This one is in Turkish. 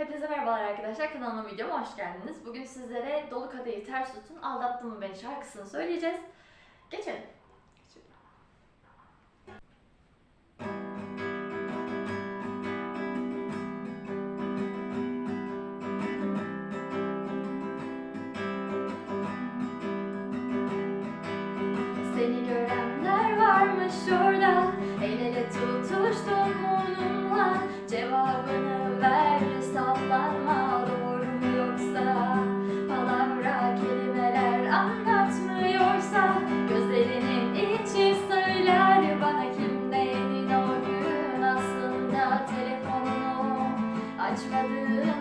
Hepinize merhabalar arkadaşlar. Kanalıma videoma hoş geldiniz. Bugün sizlere Dolu Kadehi Ters Tutun Aldattın mı Beni şarkısını söyleyeceğiz. Geçelim. Seni görenler varmış tutuştu açmadım